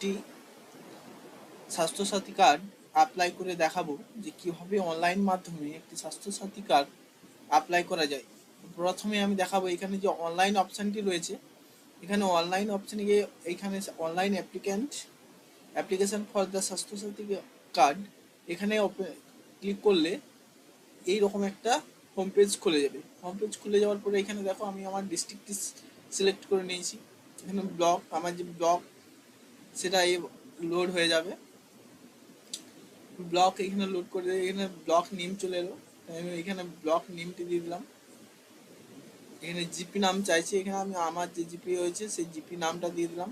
একটি Swasthya Sathi card apply করে দেখাবো যে কীভাবে অনলাইন মাধ্যমে একটি স্বাস্থ্যসাথী কার্ড অ্যাপ্লাই করা যায়। প্রথমে আমি দেখাবো এখানে যে অনলাইন অপশানটি রয়েছে। এখানে অনলাইন অপশানে গিয়ে এখানে online applicant application for the Swasthya Sathi card এখানে ক্লিক করলে এই রকম একটা হোম পেজ খুলে যাবে। হোম পেজ খুলে যাওয়ার পরে এখানে দেখো আমি আমার ডিস্ট্রিক্টটি সিলেক্ট করে নিয়েছি। এখানে ব্লক আমার যে ব্লক সেটা লোড হয়ে যাবে। ব্লক এখানে লোড করে দিয়ে এখানে ব্লক নেম চলে এলো। আমি এখানে ব্লক নেমটি দিয়ে দিলাম। এখানে জিপি নাম চাইছি। এখানে আমি আমার যে জিপি রয়েছে, সেই জিপি নামটা দিয়ে দিলাম।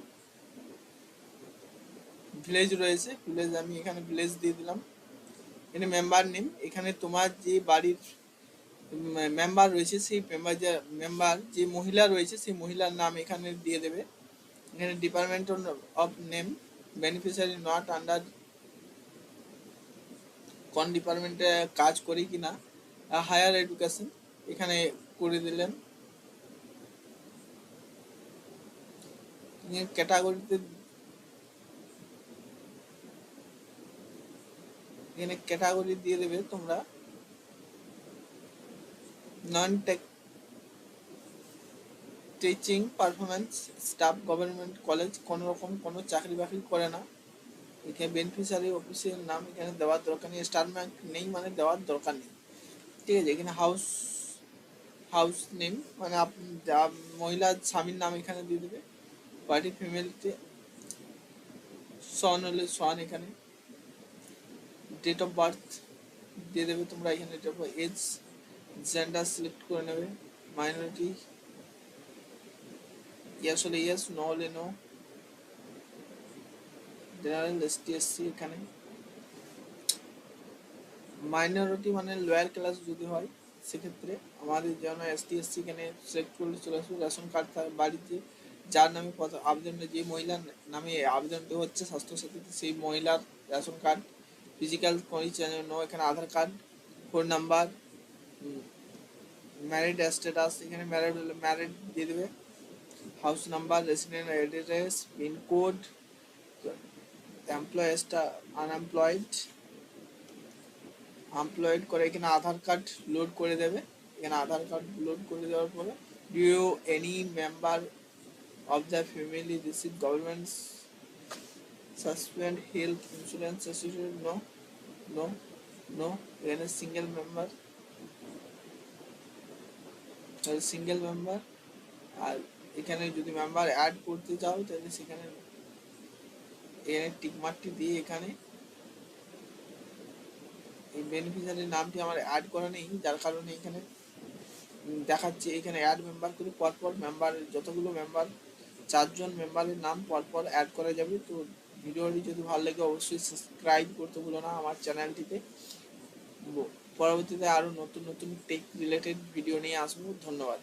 ভিলেজ রয়েছে ভিলেজ আমি এখানে ভিলেজ দিয়ে দিলাম। এখানে মেম্বার নেম এখানে তোমার যে বাড়ির মেম্বার রয়েছে, সেই মেম্বার যে মেম্বার যে মহিলা রয়েছে, সেই মহিলার নাম এখানে দিয়ে দেবে। এখানে department of name beneficiary not under কোন ডিপার্টমেন্টে কাজ করি কি না হায়ার এডুকেশন এখানে করে দিলেন। ক্যাটাগরিতে এখানে ক্যাটাগরি দিয়ে দেবে তোমরা। Non tech teaching performance staff government college কোনো রকম কোনো চাকরি বাকরি করে না। এখানে বেনিফিশিয়ারি অফিসের নাম এখানে দেওয়ার দরকার নেই স্টার ম্যাক নেই মানে দেওয়ার দরকার নেই। ঠিক আছে, এখানে হাউস হাউস নেম মানে মহিলা স্বামীর নাম এখানে দিয়ে দেবে। পার্টি ফিমেলতে সন হলে সন এখানে। ডেট অফ বার্থ দিয়ে দেবে তোমরা এখানে এজ জেন্ডার সিলেক্ট করে নেবে। মাইনরিটি ইয়াস হলে ইয়াস নো হলে no general S T S C এখানে মাইনরিটি মানে লোয়ার ক্লাস যদি হয় সেক্ষেত্রে আমাদের যেন এস টি এস সি এখানে সিলেক্ট করলে চলে আসবে রেশন কার্ড বাড়িতে যার নামে আবেদন যে মহিলার নামে আবেদনটি হচ্ছে স্বাস্থ্যসাথীতে সেই মহিলার রেশন কার্ড ফিজিক্যাল পরিচয় নো এখানে Aadhaar card phone number married status এখানে ম্যারিড ম্যারিড দিয়ে দেবে house number resident address pincode এমপ্লয়েজটা unemployed employed করে এখানে আধার কার্ড লোড করে দেবে। এখানে আধার কার্ড লোড করে দেওয়ার পরে do you any member the family receive government suspend health insurance association? No no no. এখানে সিঙ্গেল মেম্বার সিঙ্গেল মেম্বার আর এখানে যদি মেম্বার অ্যাড করতে চাও, তাহলে সেখানে এখানে টিকমার্কটি দিয়ে এখানে এই বেনিফিশিয়ারির নামটি আমার অ্যাড করা নেই, যার কারণে এখানে দেখাচ্ছে এখানে অ্যাড মেম্বার করে পরপর মেম্বার যতগুলো মেম্বার চারজন মেম্বারের নাম পরপর অ্যাড করা যাবে। তো ভিডিওটি যদি ভালো লাগে, অবশ্যই সাবস্ক্রাইব করতে ভুলো না আমার চ্যানেলটিতে পরবর্তীতে আরও নতুন নতুন টেক রিলেটেড ভিডিও নিয়ে আসব। ধন্যবাদ।